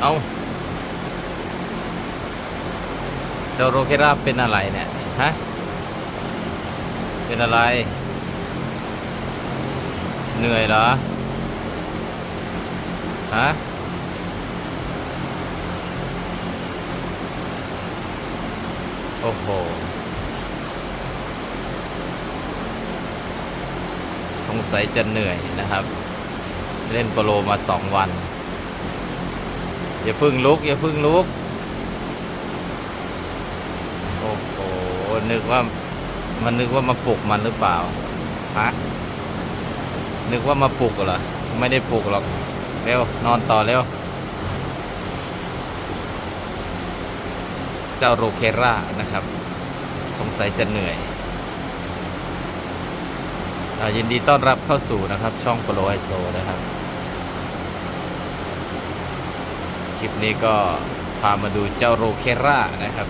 เอาเจ้าโรเคราเป็นอะไรเนี่ย ฮะ เป็นอะไร เหนื่อยเหรอ ฮะ โอ้โห สงสัยจะเหนื่อยนะครับ เล่นโปโลมาสองวัน อย่าพึ่งลุก อย่าพึ่งลุก โอ้โห นึกว่ามันนึกว่ามาปลุกมันหรือเปล่าฮะนึกว่ามาปลุกเหรอ ไม่ได้ปลุกหรอก เร็ว นอนต่อเร็ว เจ้าโรเคร่านะครับ สงสัยจะเหนื่อยอยินดีต้อนรับเข้าสู่นะครับ ช่องโปโลไอโซนะครับ คลิปนี้ก็พามาดูเจ้าโรเคร่านะครับ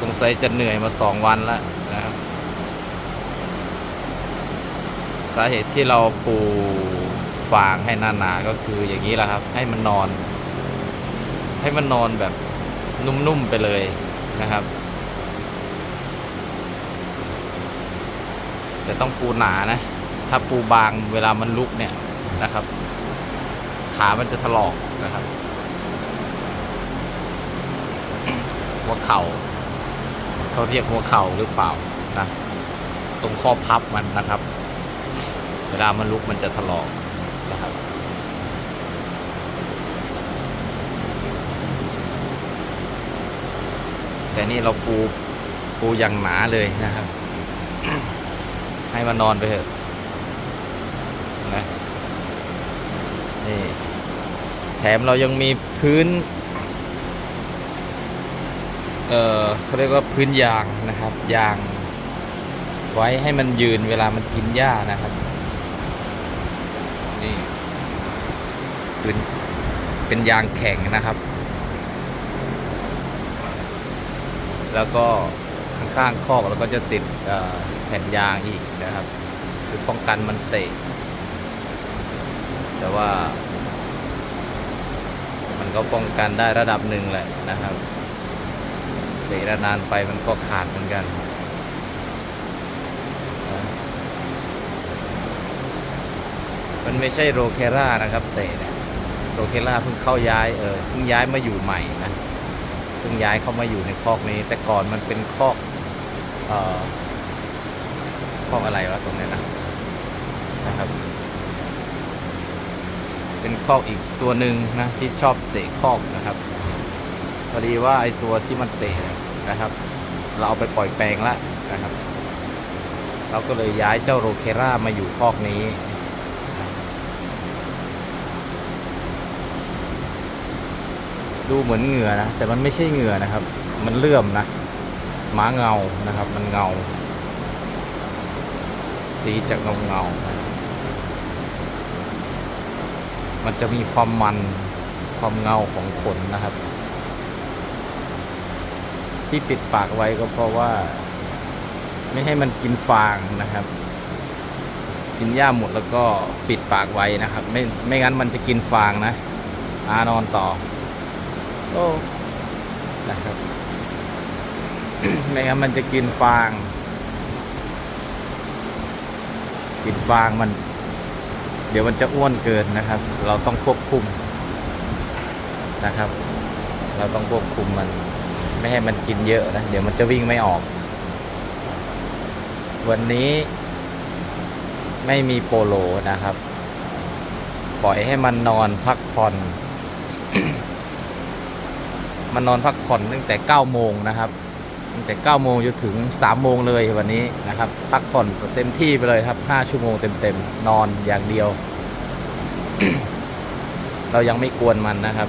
สงสัยจะเหนื่อยมาสองวันแล้วนะครับ สาเหตุที่เราปูฟางให้หนาๆก็คืออย่างนี้แหละครับ ให้มันนอน ให้มันนอนแบบนุ่มๆไปเลยนะครับ แต่ต้องปูหนานะ ถ้าปูบางเวลามันลุกเนี่ยนะครับ ขามันจะถลอกนะครับ หัวเข่าเขาเรียกหัวเข่าหรือเปล่านะตรงข้อพับมันนะครับ เวลามันลุกมันจะถลอกนะครับแต่นี่เราปูปูอย่างหนาเลยนะครับ ให้มันนอนไปเถอะนะนี่ ถมเรายังมีพื้น เออเขาเรียกว่าพื้นยางนะครับ ยาง ไว้ให้มันยืนเวลามันกินหญ้านะครับ นี่พื้นเป็นยางแข็งนะครับ แล้วก็ข้างๆคอกแล้วก็จะติดแผ่นยางอีกนะครับ คือป้องกันมันเตะ แต่ว่า มันก็ป้องกันได้ระดับหนึ่งแหละนะครับเตะนานไปมันก็ขาดเหมือนกันมันไม่ใช่โรเครานะครับเตะเนี่ยโรเคราเพิ่งเข้าย้ายเออเพิ่งย้ายมาอยู่ใหม่นะเพิ่งย้ายเข้ามาอยู่ในคอกนี้ แต่ก่อนมันเป็นคอกเอ่อคอกอะไรวะตรงนี้นะนะครับ เป็นคอกอีกตัวหนึ่งนะที่ชอบเตะคอกนะครับพอดีว่าไอตัวที่มันเตะนะครับ เราเอาไปปล่อยแปลงแล้วนะครับ เราก็เลยย้ายเจ้าโรเครามาอยู่คอกนี้ดูเหมือนเหงื่อนะ แต่มันไม่ใช่เหงื่อนะครับ มันเลื่อมนะม้าเงานะครับ มันเงา สีจากเงาเงานะ มันจะมีความมันความเงาของขนนะครับ ที่ปิดปากไว้ก็เพราะว่า ไม่ให้มันกินฟางนะครับ กินหญ้าหมดแล้วก็ปิดปากไว้นะครับ ไม่ไม่งั้นมันจะกินฟางนะอานอนต่อโอ้นะครับไม่งั้นมันจะกินฟาง กินฟางมัน ดี๋ยวมันจะอ้วนเกินนะครับ เราต้องควบคุมนะครับ เราต้องควบคุมมัน ไม่ให้มันกินเยอะนะ เดี๋ยวมันจะวิ่งไม่ออก วันนี้ไม่มีโปโลนะครับ ปล่อยให้มันนอนพักผ่อน มันนอนพักผ่อนตั้งแต่9โมงนะครับ ตั้งแต่9โมงจนถึง3โมงเลยวันนี้นะครับ พักผ่อนเต็มที่ไปเลยครับ 5 ชั่วโมงเต็มๆ นอนอย่างเดียว เรายังไม่กวนมันนะครับ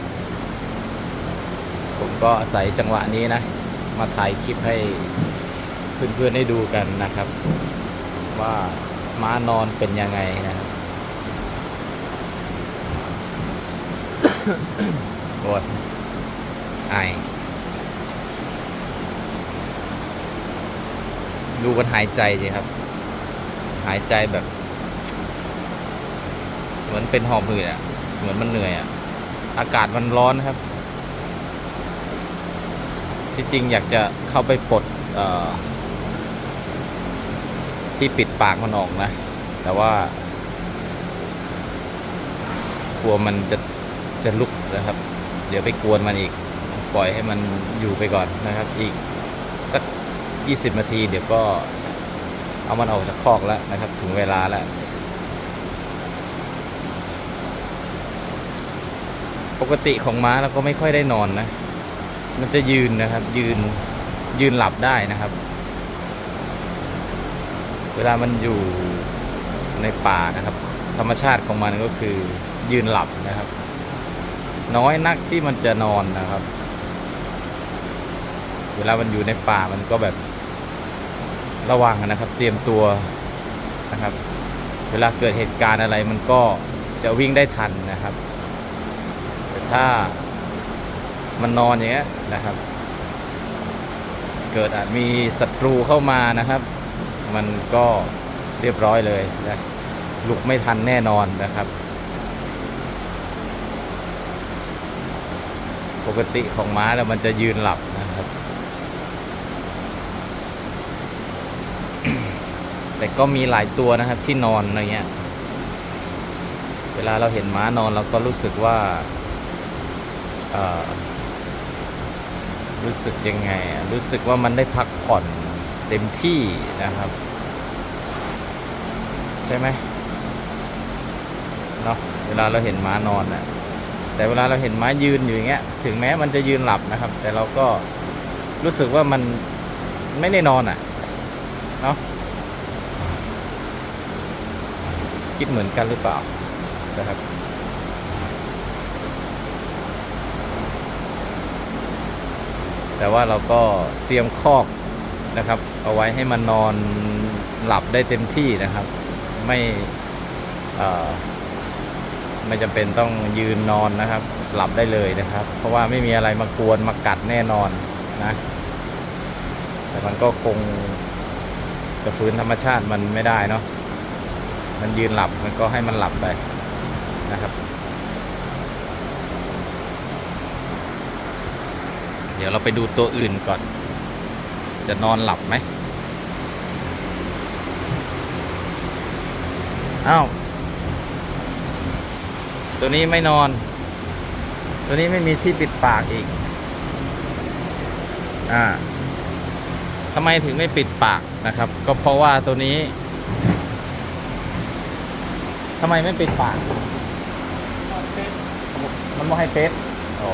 ผมก็อาศัยจังหวะนี้นะ มาถ่ายคลิปให้เพื่อนๆได้ดูกันนะครับ ว่าม้านอนเป็นยังไงนะครับปวดไอ ดูมันหายใจสิครับ หายใจแบบ เหมือนเป็นหอบหืดอะ เหมือนมันเหนื่อยอะ อากาศมันร้อนครับ ที่จริงอยากจะเข้าไปปลดที่ปิดปากมันออกนะ แต่ว่า กลัวมันจะจะลุกนะครับ เดี๋ยวไปกวนมันอีก ปล่อยให้มันอยู่ไปก่อนนะครับ อีกสัก 20 นาที เดี๋ยวก็เอามันออกจากคอกแล้วนะครับ ถึงเวลาแล้ว ปกติของม้าเราก็ไม่ค่อยได้นอนนะ มันจะยืนนะครับ ยืนยืนหลับได้นะครับ เวลามันอยู่ในป่านะครับ ธรรมชาติของมันก็คือยืนหลับนะครับ น้อยนักที่มันจะนอนนะครับ เวลามันอยู่ในป่ามันก็แบบ ระวังนะครับ เตรียมตัวนะครับ เวลาเกิดเหตุการณ์อะไรมันก็จะวิ่งได้ทันนะครับ แต่ถ้ามันนอนอย่างเงี้ยนะครับ เกิดอาจมีศัตรูเข้ามานะครับ มันก็เรียบร้อยเลยนะลุกไม่ทันแน่นอนนะครับปกติของม้าแล้วมันจะยืนหลับนะครับ แต่ก็มีหลายตัวนะครับที่นอนอะไรเงี้ย เวลาเราเห็นม้านอนเราก็รู้สึกว่ารู้สึกยังไง รู้สึกว่ามันได้พักผ่อนเต็มที่นะครับ ใช่ไหมเนาะเวลาเราเห็นม้านอนอะแต่เวลาเราเห็นม้ายืนอยู่อย่างเงี้ย ถึงแม้มันจะยืนหลับนะครับ แต่เราก็รู้สึกว่ามันไม่ได้นอนอะเนาะ คิดเหมือนกันหรือเปล่านะครับแต่ว่าเราก็เตรียมคอกนะครับ เอาไว้ให้มันนอนหลับได้เต็มที่นะครับ ไม่ไม่จำเป็นต้องยืนนอนนะครับ หลับได้เลยนะครับ เพราะว่าไม่มีอะไรมากวนมากัดแน่นอนนะ แต่มันก็คงจะฟื้นธรรมชาติมันไม่ได้เนาะ มันยืนหลับมันก็ให้มันหลับไปนะครับ เดี๋ยวเราไปดูตัวอื่นก่อน จะนอนหลับไหมอ้าวตัวนี้ไม่นอน ตัวนี้ไม่มีที่ปิดปากอีก อ่าทำไมถึงไม่ปิดปากนะครับ ก็เพราะว่าตัวนี้ ทำไมไม่ปิดปาก มันไม่ให้เป็ดโอ้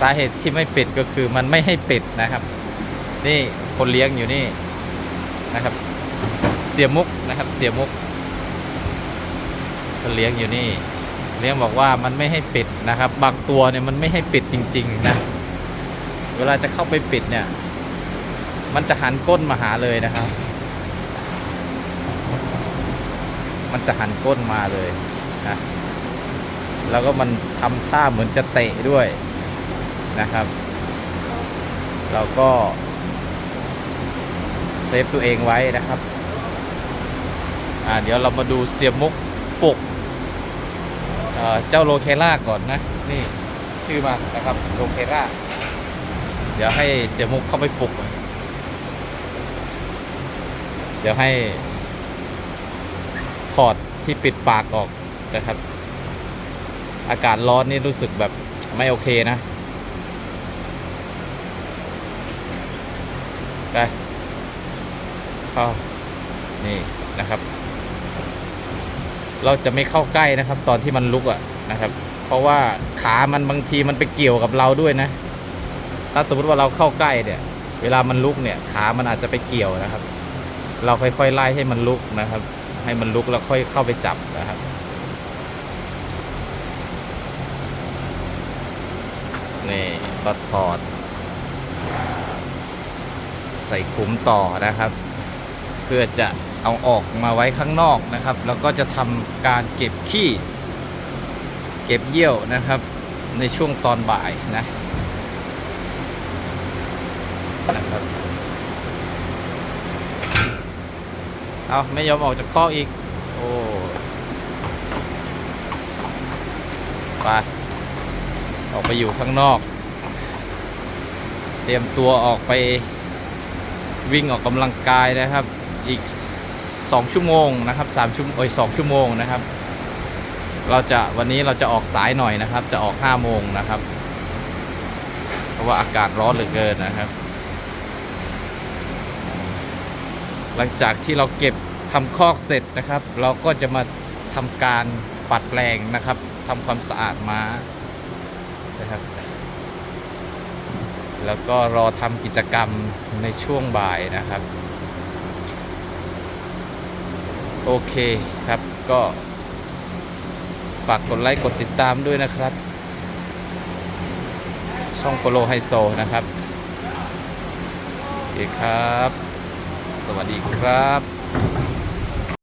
สาเหตุที่ไม่ปิดก็คือมันไม่ให้ปิดนะครับ นี่คนเลี้ยงอยู่นี่นะครับ เสียมุกนะครับ เสียมุกคนเลี้ยงอยู่นี่ เลี้ยงบอกว่ามันไม่ให้ปิดนะครับ บางตัวเนี่ยมันไม่ให้ปิดจริง ๆ นะ เวลาจะเข้าไปปิดเนี่ย มันจะหันก้นมาหาเลยนะครับ มันจะหันก้นมาเลยนะแล้วก็มันทำท่าเหมือนจะเตะด้วยนะครับ เราก็ เซฟตัวเองไว้นะครับ อ่าเดี๋ยวเรามาดูเสียมุกปลุกเอ่อเจ้าโลเคล่าก่อนนะ นี่ชื่อมันนะครับโลเคล่าเดี๋ยวให้เสียมุกเข้าไปปลุก เดี๋ยวให้ อดที่ปิดปากออกนะครับ อากาศร้อนนี่รู้สึกแบบไม่โอเคนะไปเข้านี่นะครับ เราจะไม่เข้าใกล้นะครับ ตอนที่มันลุกอะนะครับ เพราะว่าขามันบางทีมันไปเกี่ยวกับเราด้วยนะ ถ้าสมมติว่าเราเข้าใกล้เนี่ย เวลามันลุกเนี่ย ขามันอาจจะไปเกี่ยวนะครับ เราค่อยๆไล่ให้มันลุกนะครับ ให้มันลุกแล้วค่อยเข้าไปจับนะครับนี่ก็ถอด ใส่ขุมต่อนะครับ เพื่อจะเอาออกมาไว้ข้างนอกนะครับ แล้วก็จะทำการเก็บขี้ เก็บเยี่ยวนะครับ ในช่วงตอนบ่ายนะนะครับ เอาไม่ยอมออกจากข้ออีก โอ้ไปออกไปอยู่ข้างนอก เตรียมตัวออกไปวิ่งออกกำลังกายนะครับ อีก 2 ชั่วโมงนะครับ3ชั่วโมงเอ้ย2ชั่วโมงนะครับ เราจะวันนี้เราจะออกสายหน่อยนะครับ จะออก5โมงนะครับ เพราะว่าอากาศร้อนเหลือเกินนะครับ หลังจากที่เราเก็บทำคอกเสร็จนะครับ เราก็จะมาทำการปัดแปลงนะครับทำความสะอาดม้านะครับ แล้วก็รอทำกิจกรรมในช่วงบ่ายนะครับ โอเคครับก็ ฝากกดไลค์กดติดตามด้วยนะครับ ช่องโปโลไฮโซนะครับโอเคครับ วัสดีครับ